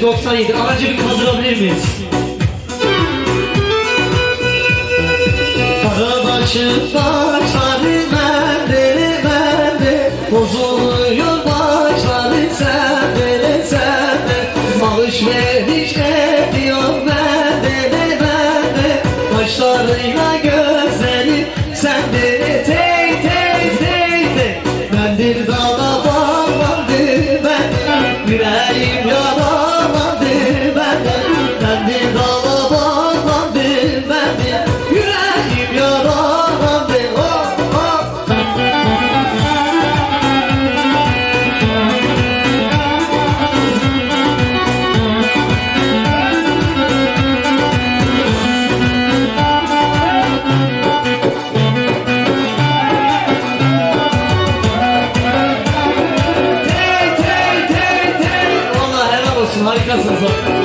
197. Aracı bir kaldırabilir miyiz? Karabaşı'da そう、そ、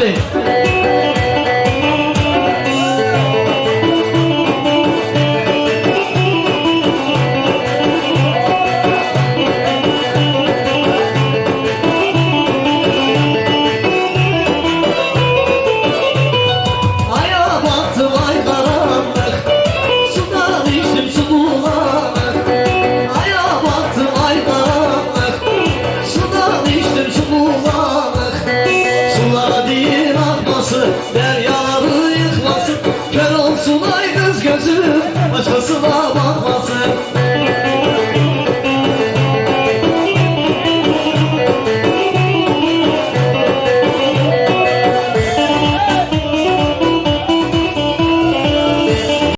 Yeah.